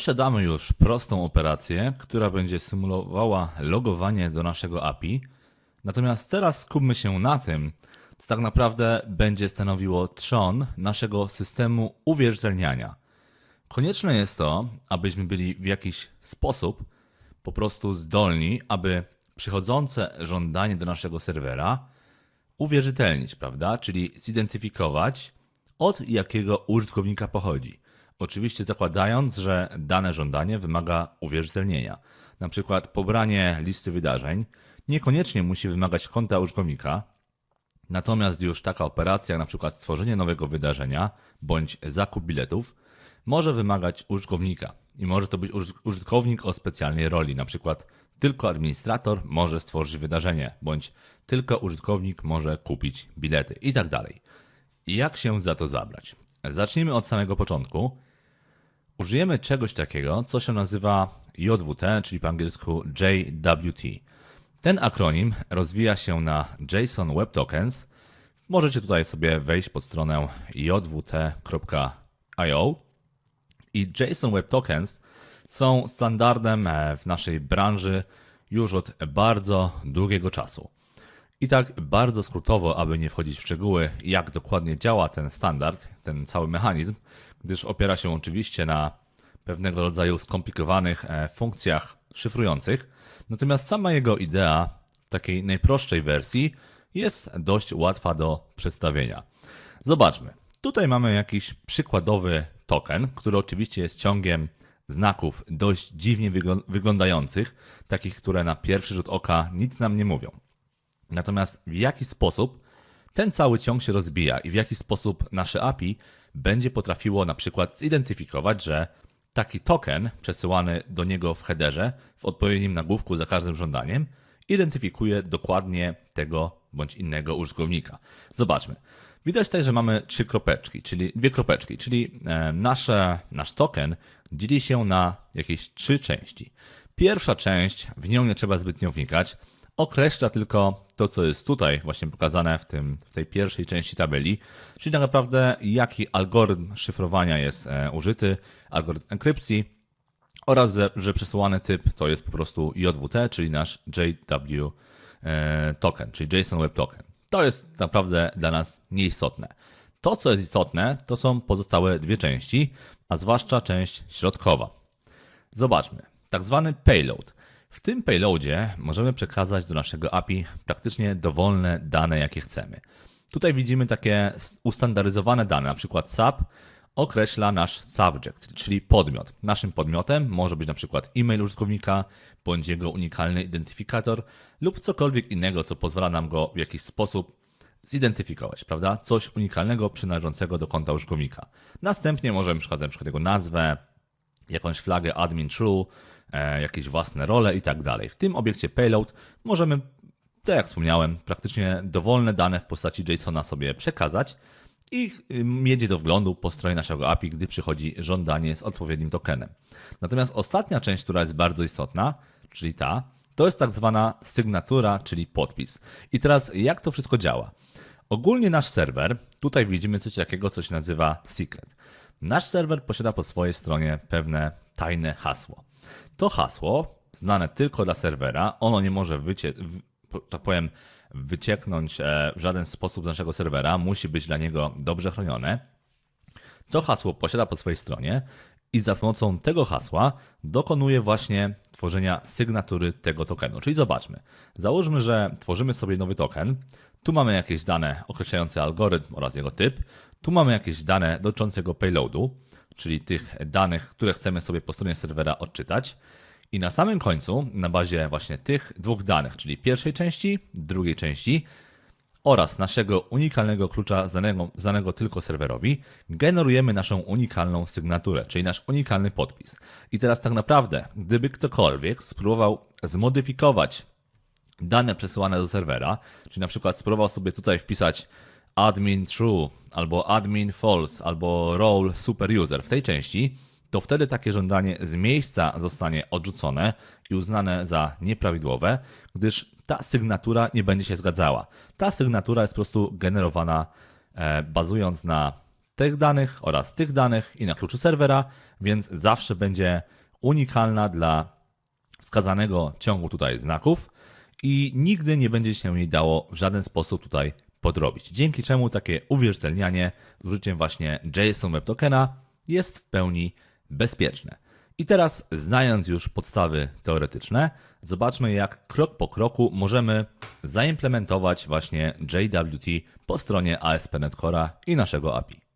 Posiadamy już prostą operację, która będzie symulowała logowanie do naszego API. Natomiast teraz skupmy się na tym, co tak naprawdę będzie stanowiło trzon naszego systemu uwierzytelniania. Konieczne jest to, abyśmy byli w jakiś sposób po prostu zdolni, aby przychodzące żądanie do naszego serwera uwierzytelnić, prawda? Czyli zidentyfikować, od jakiego użytkownika pochodzi. Oczywiście zakładając, że dane żądanie wymaga uwierzytelnienia. Na przykład pobranie listy wydarzeń niekoniecznie musi wymagać konta użytkownika, natomiast już taka operacja, jak na przykład stworzenie nowego wydarzenia bądź zakup biletów, może wymagać użytkownika. I może to być użyt- użytkownik o specjalnej roli, na przykład tylko administrator może stworzyć wydarzenie, bądź tylko użytkownik może kupić bilety i tak Jak się za to zabrać? Zacznijmy od samego początku. Użyjemy czegoś takiego, co się nazywa JWT, czyli po angielsku JWT. Ten akronim rozwija się na JSON Web Tokens. Możecie tutaj sobie wejść pod stronę jwt.io i JSON Web Tokens są standardem e, w naszej branży już od bardzo długiego czasu. I tak bardzo skrótowo, aby nie wchodzić w szczegóły, jak dokładnie działa ten standard, ten cały mechanizm, gdyż opiera się oczywiście na pewnego rodzaju skomplikowanych e, funkcjach szyfrujących. Natomiast sama jego idea w takiej najprostszej wersji jest dość łatwa do przedstawienia. Zobaczmy. Tutaj mamy jakiś przykładowy token, który oczywiście jest ciągiem znaków dość dziwnie wygl- wyglądających, takich, które na pierwszy rzut oka nic nam nie mówią. Natomiast w jaki sposób ten cały ciąg się rozbija i w jaki sposób nasze API będzie potrafiło na przykład zidentyfikować, że taki token przesyłany do niego w headerze w odpowiednim nagłówku za każdym żądaniem identyfikuje dokładnie tego bądź innego użytkownika. Zobaczmy. Widać tutaj, że mamy trzy kropeczki, czyli dwie kropeczki, czyli e, nasze, nasz token dzieli się na jakieś trzy części. Pierwsza część, w nią nie trzeba zbytnio wnikać, określa tylko to, co jest tutaj właśnie pokazane w, tym, w tej pierwszej części tabeli, czyli tak naprawdę jaki algorytm szyfrowania jest e, użyty, algorytm enkrypcji oraz, że- przesyłany typ to jest po prostu JWT, czyli nasz JW e, token, czyli JSON Web Token. To jest naprawdę dla nas nieistotne. To, co jest istotne, to są pozostałe dwie części, a zwłaszcza część środkowa. Zobaczmy. Tak zwany payload. W tym payloadzie możemy przekazać do naszego API praktycznie dowolne dane, jakie chcemy. Tutaj widzimy takie ustandaryzowane dane, na przykład SAP określa nasz subject, czyli podmiot. Naszym podmiotem może być na przykład e-mail użytkownika, bądź jego unikalny identyfikator lub cokolwiek innego, co pozwala nam go w jakiś sposób zidentyfikować, prawda? Coś unikalnego przynależącego do konta użytkownika. Następnie możemy przekazać na przykład jego nazwę, jakąś flagę admin true, jakieś własne role i tak dalej. W tym obiekcie payload możemy, tak jak wspomniałem, praktycznie dowolne dane w postaci JSON-a sobie przekazać i y, mieć do wglądu po stronie naszego API, gdy przychodzi żądanie z odpowiednim tokenem. Natomiast ostatnia część, która jest bardzo istotna, czyli ta, to jest tak zwana sygnatura, czyli podpis. I teraz jak to wszystko działa? Ogólnie nasz serwer, tutaj widzimy coś takiego, co się nazywa secret. Nasz serwer posiada po swojej stronie pewne tajne hasło. To hasło, znane tylko dla serwera, ono nie może wycie, tak powiem, wycieknąć e, w żaden sposób z naszego serwera, musi być dla niego dobrze chronione. To hasło posiada po swojej stronie i za pomocą tego hasła dokonuje właśnie tworzenia sygnatury tego tokenu. Czyli zobaczmy. Załóżmy, że tworzymy sobie nowy token. Tu mamy jakieś dane określające algorytm oraz jego typ. Tu mamy jakieś dane dotyczące jego payloadu, czyli tych danych, które chcemy sobie po stronie serwera odczytać. I na samym końcu, na bazie właśnie tych dwóch danych, czyli pierwszej części, drugiej części, oraz naszego unikalnego klucza znanego, znanego tylko serwerowi, generujemy naszą unikalną sygnaturę, czyli nasz unikalny podpis. I teraz tak naprawdę, gdyby ktokolwiek spróbował zmodyfikować dane przesyłane do serwera, czyli na przykład spróbował sobie tutaj wpisać admin true, albo admin false, albo role super user w tej części, to wtedy takie żądanie z miejsca zostanie odrzucone i uznane za nieprawidłowe, gdyż ta sygnatura nie będzie się zgadzała. Ta sygnatura jest po prostu generowana e, bazując na tych danych oraz tych danych i na kluczu serwera, więc zawsze będzie unikalna dla wskazanego ciągu tutaj znaków i nigdy nie będzie się jej dało w żaden sposób tutaj podrobić. Dzięki czemu takie uwierzytelnianie z użyciem właśnie JSON Web Tokena jest w pełni bezpieczne. I teraz, znając już podstawy teoretyczne, zobaczmy jak krok po kroku możemy zaimplementować właśnie JWT po stronie ASP.NET Core'a i naszego API.